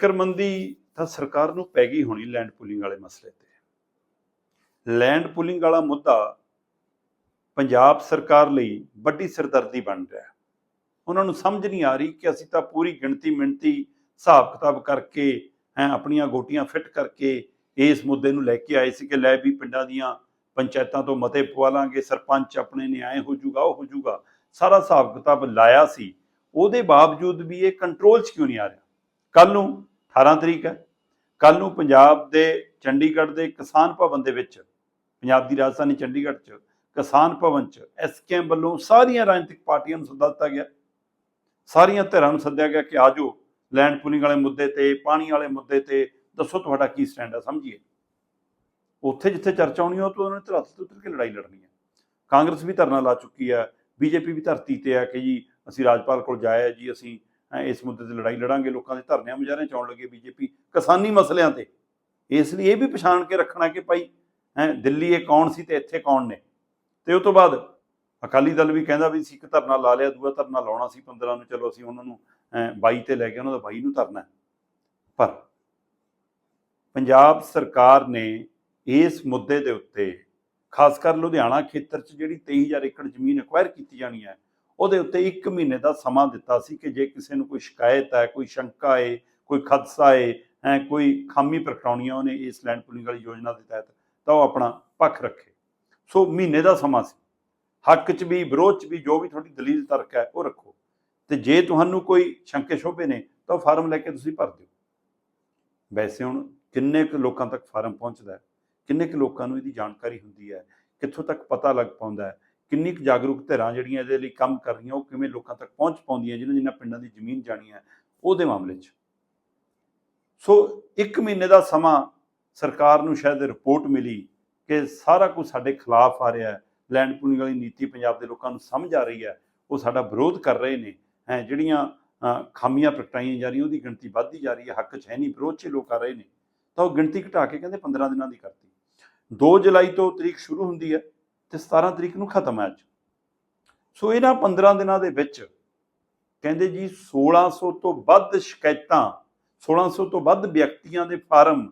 ਫਿਕਰਮੰਦੀ ਤਾਂ ਸਰਕਾਰ ਨੂੰ ਪੈ ਗਈ ਹੋਣੀ ਲੈਂਡ ਪੂਲਿੰਗ ਵਾਲੇ ਮਸਲੇ ਤੇ। ਲੈਂਡ ਪੂਲਿੰਗ ਵਾਲਾ ਮੁੱਦਾ ਪੰਜਾਬ ਸਰਕਾਰ ਲਈ ਵੱਡੀ ਸਿਰਦਰਦੀ ਬਣ ਰਿਹਾ ਹੈ। ਉਹਨਾਂ ਨੂੰ ਸਮਝ ਨਹੀਂ ਆ ਰਹੀ ਕਿ ਅਸੀਂ ਤਾਂ ਪੂਰੀ ਗਿਣਤੀ ਮਿਣਤੀ ਹਿਸਾਬ ਕਿਤਾਬ ਕਰਕੇ ਹੈ, ਆਪਣੀਆਂ ਗੋਟੀਆਂ ਫਿੱਟ ਕਰਕੇ ਇਸ ਮੁੱਦੇ ਨੂੰ ਲੈ ਕੇ ਆਏ ਸੀ ਕਿ ਲੈ ਵੀ ਪਿੰਡਾਂ ਦੀਆਂ ਪੰਚਾਇਤਾਂ ਤੋਂ ਮਤੇ ਪਵਾ ਲਾਂਗੇ, ਸਰਪੰਚ ਆਪਣੇ ਨੇ ਐ ਹੋ ਜਾਊਗਾ, ਉਹ ਹੋ ਜਾਊਗਾ। ਸਾਰਾ ਹਿਸਾਬ ਕਿਤਾਬ ਲਾਇਆ ਸੀ। ਉਹਦੇ ਬਾਵਜੂਦ ਵੀ ਇਹ ਕੰਟਰੋਲ 'ਚ ਕਿਉਂ ਨਹੀਂ ਆ ਰਿਹਾ? ਕੱਲ ਨੂੰ 18 ਤਰੀਕ ਹੈ। ਕੱਲ ਨੂੰ ਪੰਜਾਬ ਦੇ ਚੰਡੀਗੜ੍ਹ ਦੇ ਕਿਸਾਨ ਭਵਨ ਦੇ ਵਿੱਚ, ਪੰਜਾਬ ਦੀ ਰਾਜਧਾਨੀ ਚੰਡੀਗੜ੍ਹ 'ਚ ਕਿਸਾਨ ਭਵਨ 'ਚ ਐਸਕੇਐਮ ਵੱਲੋਂ ਸਾਰੀਆਂ ਰਾਜਨੀਤਿਕ ਪਾਰਟੀਆਂ ਨੂੰ ਸੱਦਾ ਦਿੱਤਾ ਗਿਆ। ਸਾਰੀਆਂ ਧਿਰਾਂ ਨੂੰ ਸੱਦਿਆ ਗਿਆ ਕਿ ਆਜੋ, ਲੈਂਡ ਪੂਲਿੰਗ ਵਾਲੇ ਮੁੱਦੇ ਤੇ, ਪਾਣੀ ਵਾਲੇ ਮੁੱਦੇ ਤੇ ਦੱਸੋ ਤੁਹਾਡਾ ਕੀ ਸਟੈਂਡ ਹੈ, ਸਮਝੀਏ। ਉੱਥੇ ਜਿੱਥੇ ਚਰਚਾ ਹੋਣੀ ਉਹ ਤੋਂ ਉਹਨਾਂ ਨੇ ਧਰਤੀ ਤੋਂ ਉਤਰ ਕੇ ਲੜਾਈ ਲੜਨੀ ਹੈ। ਕਾਂਗਰਸ ਵੀ ਧਰਨਾ ਲਾ ਚੁੱਕੀ ਹੈ, ਬੀਜੇਪੀ ਵੀ ਧਰਤੀ ਤੇ ਹੈ ਕਿ ਜੀ, ਅਸੀਂ ਰਾਜਪਾਲ ਕੋਲ ਜਾਇਆ ਜੀ, ਅਸੀਂ ਇਸ ਮੁੱਦੇ ਤੇ ਲੜਾਈ ਲੜਾਂਗੇ ਲੋਕਾਂ ਦੇ ਧਰਨਿਆਂ ਮੁਜ਼ਾਹਰਿਆਂ ਚ ਆਉਣ ਲੱਗੇ ਬੀਜੇਪੀ ਕਿਸਾਨੀ ਮਸਲਿਆਂ ਤੇ। ਇਸ ਲਈ ਇਹ ਵੀ ਪਛਾਣ ਕੇ ਰੱਖਣਾ ਕਿ ਭਾਈ ਹੈ ਦਿੱਲੀ ਇਹ ਕੌਣ ਸੀ ਤੇ ਇੱਥੇ ਕੌਣ ਨੇ? ਤੇ ਉਸ ਤੋਂ ਬਾਅਦ ਅਕਾਲੀ ਦਲ ਵੀ ਕਹਿੰਦਾ ਵੀ ਅਸੀਂ ਇੱਕ ਧਰਨਾ ਲਾ ਲਿਆ ਦੂਆ ਧਰਨਾ ਲਾਉਣਾ ਸੀ 15 ਨੂੰ ਚਲੋ ਅਸੀਂ ਉਹਨਾਂ ਨੂੰ ਅਹ, 22 ਤੇ ਲੈ ਕੇ ਉਹਨਾਂ ਦਾ 22 ਨੂੰ ਧਰਨਾ ਪਰ ਪੰਜਾਬ ਸਰਕਾਰ ਨੇ ਇਸ ਮੁੱਦੇ ਦੇ ਉੱਤੇ ਖਾਸ ਕਰ ਲੁਧਿਆਣਾ ਖੇਤਰ 'ਚ ਜਿਹੜੀ 23000 ਏਕੜ ਜ਼ਮੀਨ ਐਕਵਾਇਰ ਕੀਤੀ ਜਾਣੀ ਹੈ ਉਹਦੇ ਉੱਤੇ 1 ਮਹੀਨੇ ਦਾ ਸਮਾਂ ਦਿੱਤਾ ਸੀ ਕਿ ਜੇ ਕਿਸੇ ਨੂੰ ਕੋਈ ਸ਼ਿਕਾਇਤ ਹੈ, ਕੋਈ ਸ਼ੰਕਾ ਹੈ, ਕੋਈ ਖਦਸ਼ਾ ਹੈ ਕੋਈ ਖਾਮੀ ਪ੍ਰਗਟਾਉਣੀ ਉਹਨੇ ਇਸ ਲੈਂਡ ਪੂਲਿੰਗ ਵਾਲੀ ਯੋਜਨਾ ਦੇ ਤਹਿਤ, ਤਾਂ ਉਹ ਆਪਣਾ ਪੱਖ ਰੱਖੇ। ਸੋ ਮਹੀਨੇ ਦਾ ਸਮਾਂ ਸੀ। ਹੱਕ 'ਚ ਵੀ, ਵਿਰੋਧ 'ਚ ਵੀ, ਜੋ ਵੀ ਤੁਹਾਡੀ ਦਲੀਲ ਤਰਕ ਹੈ, ਉਹ ਰੱਖੋ। ਤੇ ਜੇ ਤੁਹਾਨੂੰ ਕੋਈ ਸ਼ੰਕੇ ਸ਼ੋਭੇ ਨੇ, ਤਾਂ ਉਹ ਫਾਰਮ ਲੈ ਕੇ ਤੁਸੀਂ ਭਰ ਦਿਓ। ਵੈਸੇ ਹੁਣ ਕਿੰਨੇ ਕੁ ਲੋਕਾਂ ਤੱਕ ਫਾਰਮ ਪਹੁੰਚਦਾ ਹੈ? ਕਿੰਨੇ ਕੁ ਲੋਕਾਂ ਨੂੰ ਇਹਦੀ ਜਾਣਕਾਰੀ ਹੁੰਦੀ ਹੈ? ਕਿੱਥੋਂ ਤੱਕ ਪਤਾ ਲੱਗ ਪਾਉਂਦਾ ਹੈ? ਕਿੰਨੀ ਕੁ ਜਾਗਰੂਕ ਧਿਰਾਂ ਜਿਹੜੀਆਂ ਇਹਦੇ ਲਈ ਕੰਮ ਕਰ ਰਹੀਆਂ, ਉਹ ਕਿਵੇਂ ਲੋਕਾਂ ਤੱਕ ਪਹੁੰਚ ਪਾਉਂਦੀਆਂ ਜਿਹਨਾਂ ਜਿਨ੍ਹਾਂ ਪਿੰਡਾਂ ਦੀ ਜ਼ਮੀਨ ਜਾਣੀ ਹੈ, ਉਹਦੇ ਮਾਮਲੇ 'ਚ। ਸੋ ਇੱਕ ਮਹੀਨੇ ਦਾ ਸਮਾਂ ਸਰਕਾਰ ਨੂੰ ਸ਼ਾਇਦ ਰਿਪੋਰਟ ਮਿਲੀ ਕਿ ਸਾਰਾ ਕੁਝ ਸਾਡੇ ਖਿਲਾਫ ਆ ਰਿਹਾ ਹੈ, ਲੈਂਡ ਪੂਲਿੰਗ ਵਾਲੀ ਨੀਤੀ ਪੰਜਾਬ ਦੇ ਲੋਕਾਂ ਨੂੰ ਸਮਝ ਆ ਰਹੀ ਹੈ, ਉਹ ਸਾਡਾ ਵਿਰੋਧ ਕਰ ਰਹੇ ਨੇ, ਹੈ, ਜਿਹੜੀਆਂ ਖਾਮੀਆਂ ਪ੍ਰਗਟਾਈਆਂ ਜਾ ਰਹੀਆਂ, ਉਹਦੀ ਗਿਣਤੀ ਵੱਧਦੀ ਜਾ ਰਹੀ ਹੈ, ਹੱਕ 'ਚ ਹੈ ਨਹੀਂ, ਵਿਰੋਧ 'ਚ ਲੋਕ ਆ ਰਹੇ ਨੇ। ਤਾਂ ਉਹ ਗਿਣਤੀ ਘਟਾ ਕੇ ਕਹਿੰਦੇ 15 ਦਿਨਾਂ ਦੀ ਕਰਤੀ। 2 ਜੁਲਾਈ ਤੋਂ ਤਰੀਕ ਸ਼ੁਰੂ ਹੁੰਦੀ ਹੈ ਤੇ 17 ਤਰੀਕ ਨੂੰ ਖਤਮ ਹੈ ਅੱਜ। ਸੋ ਇਹਨਾਂ 15 ਦਿਨਾਂ ਦੇ ਵਿੱਚ ਕਹਿੰਦੇ ਜੀ 1600 ਤੋਂ ਵੱਧ ਸ਼ਿਕਾਇਤਾਂ 1600 ਤੋਂ ਵੱਧ ਵਿਅਕਤੀਆਂ ਦੇ ਫਾਰਮ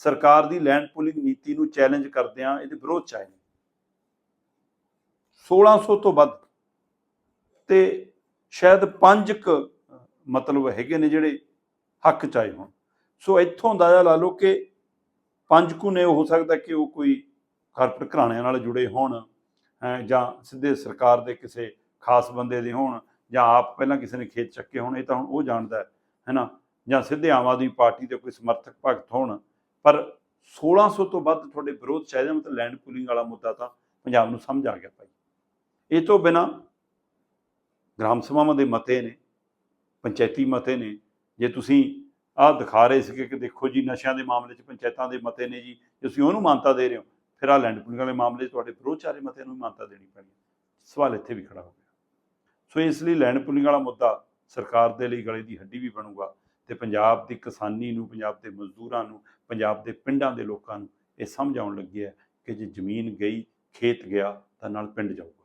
ਸਰਕਾਰ ਦੀ ਲੈਂਡ ਪੂਲਿੰਗ ਨੀਤੀ ਨੂੰ ਚੈਲੰਜ ਕਰਦਿਆਂ ਇਹਦੇ ਵਿਰੋਧ ਚ ਆਏ ਨੇ। 1600 ਤੋਂ ਵੱਧ ਤੇ ਸ਼ਾਇਦ ਪੰਜ ਕ ਮਤਲਬ ਹੈਗੇ ਨੇ ਜਿਹੜੇ ਹੱਕ ਚ ਆਏ ਹੋਣ। ਸੋ ਇੱਥੋਂ ਅੰਦਾਜ਼ਾ ਲਾ ਲਓ ਕਿ ਪੰਜ ਕੁ ਨੇ, ਹੋ ਸਕਦਾ ਕਿ ਉਹ ਕੋਈ ਕਾਰਪੋਰੇਟ ਘਰਾਣਿਆਂ ਨਾਲ ਜੁੜੇ ਹੋਣ ਹੈਂ, ਜਾਂ ਸਿੱਧੇ ਸਰਕਾਰ ਦੇ ਕਿਸੇ ਖਾਸ ਬੰਦੇ ਦੇ ਹੋਣ ਜਾਂ ਆਪ ਪਹਿਲਾਂ ਕਿਸੇ ਨੇ ਖੇਤ ਚੱਕੇ ਹੋਣ ਇਹ ਤਾਂ ਹੁਣ ਉਹ ਜਾਣਦਾ ਹੈ ਹੈਨਾ? ਜਾਂ ਸਿੱਧੇ ਆਮ ਆਦਮੀ ਪਾਰਟੀ ਦੇ ਕੋਈ ਸਮਰਥਕ ਭਗਤ ਹੋਣ। ਪਰ 1600 ਤੋਂ ਵੱਧ ਤੁਹਾਡੇ ਵਿਰੋਧ ਚਾਹੀਦਾ ਮਤਲਬ ਲੈਂਡ ਪੂਲਿੰਗ ਵਾਲਾ ਮੁੱਦਾ ਤਾਂ ਪੰਜਾਬ ਨੂੰ ਸਮਝ ਆ ਗਿਆ ਭਾਈ। ਇਹ ਤੋਂ ਬਿਨਾ ਗ੍ਰਾਮ ਸਭਾਵਾਂ ਦੇ ਮਤੇ ਨੇ ਪੰਚਾਇਤੀ ਮਤੇ ਨੇ ਜੇ ਤੁਸੀਂ ਆਹ ਦਿਖਾ ਰਹੇ ਸੀ ਕਿ ਦੇਖੋ ਜੀ ਨਸ਼ਿਆਂ ਦੇ ਮਾਮਲੇ 'ਚ ਪੰਚਾਇਤਾਂ ਦੇ ਮਤੇ ਨੇ ਜੀ ਤੁਸੀਂ ਉਹਨੂੰ ਮਾਨਤਾ ਦੇ ਰਹੇ ਹੋ ਫਿਰ ਆਹ ਲੈਂਡ ਪੂਲਿੰਗ ਵਾਲੇ ਮਾਮਲੇ 'ਚ ਤੁਹਾਡੇ ਵਿਰੋਧ ਚਾਰੇ ਮਤੇ ਨੂੰ ਵੀ ਮਾਨਤਾ ਦੇਣੀ ਪੈਣੀ ਸਵਾਲ ਇੱਥੇ ਵੀ ਖੜਾ ਹੋ ਗਿਆ। ਸੋ ਇਸ ਲਈ ਲੈਂਡ ਪੂਲਿੰਗ ਵਾਲਾ ਮੁੱਦਾ ਸਰਕਾਰ ਦੇ ਲਈ ਗਲੇ ਦੀ ਹੱਡੀ ਵੀ ਬਣੂਗਾ ਤੇ ਪੰਜਾਬ ਦੀ ਕਿਸਾਨੀ ਨੂੰ, ਪੰਜਾਬ ਦੇ ਮਜ਼ਦੂਰਾਂ ਨੂੰ, ਪੰਜਾਬ ਦੇ ਪਿੰਡਾਂ ਦੇ ਲੋਕਾਂ ਨੂੰ ਇਹ ਸਮਝ ਆਉਣ ਲੱਗੀ ਹੈ ਕਿ ਜੇ ਜ਼ਮੀਨ ਗਈ, ਖੇਤ ਗਿਆ ਤਾਂ ਨਾਲ ਪਿੰਡ ਜਾਊਗਾ।